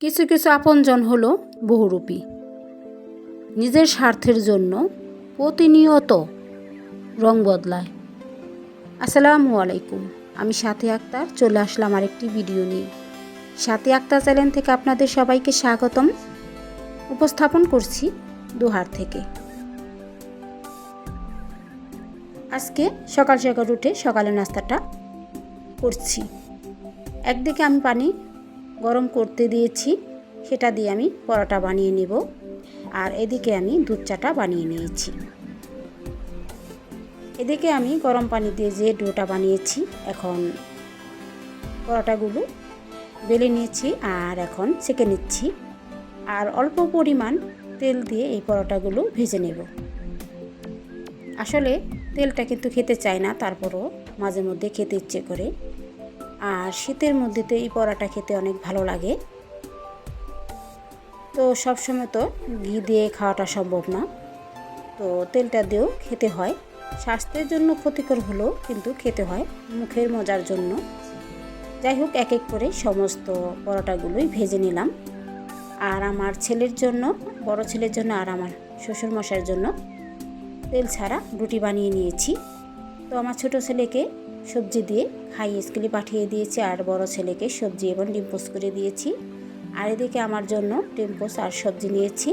কিছু কিছু আপনজন হল বহুরূপী। নিজের স্বার্থের জন্য প্রতিনিয়ত রং বদলায়। আসসালামু আলাইকুম, আমি সাথে আক্তার, চলে আসলাম আরেকটি ভিডিও নিয়ে। সাথে আক্তার চ্যানেল থেকে আপনাদের সবাইকে স্বাগতম। উপস্থাপন করছি দুহার থেকে। আজকে সকাল সকাল উঠে সকালে নাস্তাটা করছি। একদিকে আমি পানি গরম করতে দিয়েছি, সেটা দিয়ে আমি পরোটা বানিয়ে নেব। আর এদিকে আমি দুধ চাটা বানিয়ে নিয়েছি। এদিকে আমি গরম পানি দিয়ে যে ডোটা বানিয়েছি, এখন পরোটাগুলো বেলে নিয়েছি আর এখন সেঁকে নিচ্ছি। আর অল্প পরিমাণ তেল দিয়ে এই পরোটাগুলো ভেজে নেব। আসলে তেলটা কিন্তু খেতে চায় না, তারপরও মাঝে মধ্যে খেতে ইচ্ছে করে। আর শীতের মধ্যে তো এই পরোটা খেতে অনেক ভালো লাগে। তো সবসময় তো ঘি দিয়ে খাওয়াটা সম্ভব না। তো তেলটা দিয়েও খেতে হয়। স্বাস্থ্যের জন্য ক্ষতিকর হলেও কিন্তু খেতে হয় মুখের মজার জন্য। যাই হোক, এক এক করে সমস্ত পরোটাগুলোই ভেজে নিলাম। আর আমার ছেলের জন্য, বড় ছেলের জন্য আর আমার শ্বশুর মশাইয়ের জন্য তেল ছাড়া রুটি বানিয়ে নিয়েছি। তো আমার ছোট ছেলেকে সবজি দিয়ে খাই স্কুলে পাঠিয়ে দিয়েছি আর বড় ছেলেকে সবজি এবং ডিম্পোস করে দিয়েছি। আর এদিকে আমার জন্য ডিম্পোস আর সবজি নিয়েছি।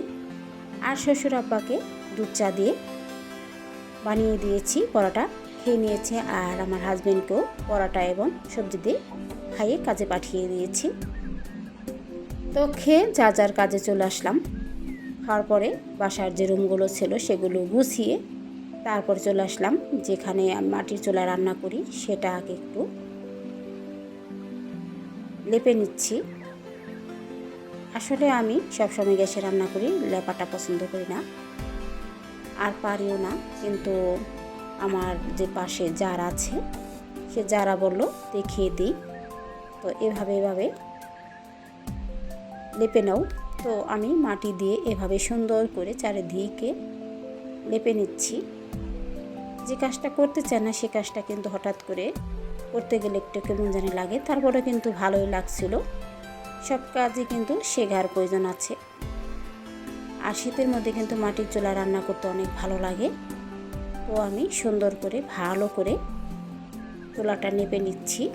আর শ্বশুর আব্বাকে দুধ চা দিয়ে বানিয়ে দিয়েছি, পরোটা খেয়ে নিয়েছে আর আমার হাজব্যান্ডকেও পরোটা এবং সবজি দিয়ে খাইয়ে কাজে পাঠিয়ে দিয়েছি। তো খেয়ে যা যার কাজে চলে আসলাম। খাওয়ার পরে বাসার যে রুমগুলো ছিল সেগুলো গুছিয়ে তারপর চলে আসলাম, যেখানে মাটির চুলা রান্না করি, সেটা আগে একটু লেপে নিচ্ছি। আসলে আমি সবসময় গ্যাসে রান্না করি, লেপাটা পছন্দ করি না। আর পারিও না, কিন্তু আমার যে পাশে যার আছে, সে যারা বলল, দেখিয়ে দিই। তো এভাবে এভাবে লেপে নাও। তো আমি মাটি দিয়ে এভাবে সুন্দর করে চারিদিকে লেপে নিচ্ছি। যে কাজটা করতে চায় না, সে কাজটা কিন্তু হঠাৎ করে করতে গেলে একটু কেমন জানি লাগে। তারপরে কিন্তু ভালোই লাগছিল। সব কাজই কিন্তু শেখার প্রয়োজন আছে। আর শীতের মধ্যে কিন্তু মাটির চুলা রান্না করতে অনেক ভালো লাগে। তো আমি সুন্দর করে, ভালো করে চুলাটা নেপে নিচ্ছি।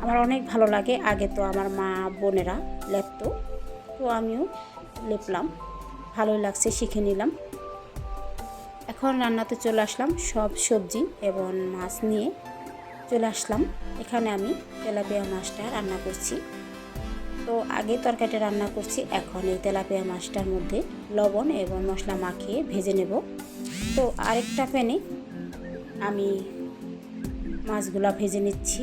আমার অনেক ভালো লাগে। আগে তো আমার মা, বোনেরা লেপতো। তো আমিও লেপলাম। ভালোই লাগছে, শিখে নিলাম। এখন রান্নাতে চলে আসলাম সব সবজি এবং মাছ নিয়ে চলে আসলাম। এখানে আমি তেলাপিয়া মাছটা রান্না করছি। তো আগে তরকারিটা রান্না করছি, এখন এই তেলাপিয়া মাছটার মধ্যে লবণ এবং মশলা মাখিয়ে ভেজে নেব। তো আরেকটা প্যানে আমি মাছগুলা ভেজে নিচ্ছি।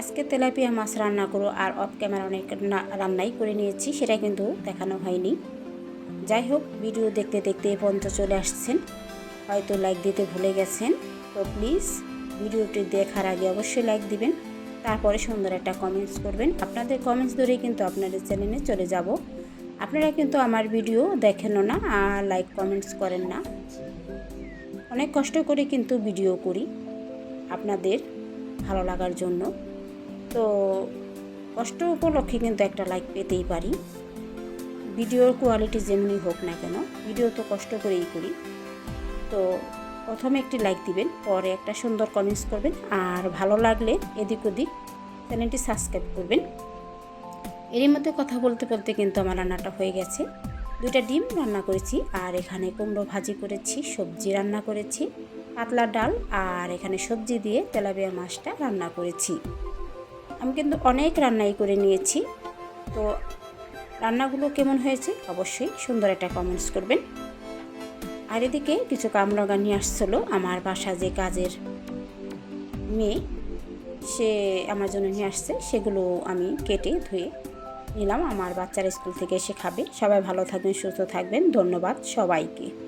আজকে তেলাপিয়া মাছ রান্না করো আর অফ ক্যামেরা অনেক রান্নাই করে নিয়েছি, সেটা কিন্তু দেখানো হয়নি। যাই হোক ভিডিও দেখতে দেখতে এ পর্যন্ত চলে আসছেন। হয়তো লাইক দিতে ভুলে গেছেন, তো প্লিজ ভিডিওটি দেখার আগে অবশ্যই লাইক দিবেন। তারপরে সুন্দর একটা কমেন্টস করবেন। আপনাদের কমেন্টস ধরেই কিন্তু আপনাদের চ্যানেলে চলে যাব। আপনারা কিন্তু আমার ভিডিও দেখেনও না, আর লাইক কমেন্টস করেন না। অনেক কষ্ট করে কিন্তু ভিডিও করি আপনাদের ভালো লাগার জন্য। তো কষ্ট উপলক্ষে কিন্তু একটা লাইক পেতেই পারি। ভিডিওর কোয়ালিটি যেমনি হোক না কেন ভিডিও তো কষ্ট করেই করি। তো প্রথমে একটি লাইক দিবেন, পরে একটা সুন্দর কমেন্টস করবেন, আর ভালো লাগলে এদিক ওদিক চ্যানেলটি সাবস্ক্রাইব করবেন। এরই মধ্যে কথা বলতে বলতে কিন্তু আমার রান্নাটা হয়ে গেছে। দুইটা ডিম রান্না করেছি, আর এখানে কুমড়ো ভাজি করেছি, সবজি রান্না করেছি, পাতলা ডাল, আর এখানে সবজি দিয়ে তেলাপিয়া মাছটা রান্না করেছি। আমি কিন্তু অনেক রান্নাই করে নিয়েছি। তো রান্নাগুলো কেমন হয়েছে অবশ্যই সুন্দর একটা কমেন্টস করবেন। আর এদিকে কিছু কামরাগা নিয়ে আসছিল আমার বাসা যে কাজের মেয়ে, সে আমার জন্য নিয়ে আসছে, সেগুলো আমি কেটে ধুয়ে নিলাম। আমার বাচ্চার স্কুল থেকে এসে খাবে। সবাই ভালো থাকবেন, সুস্থ থাকবেন। ধন্যবাদ সবাইকে।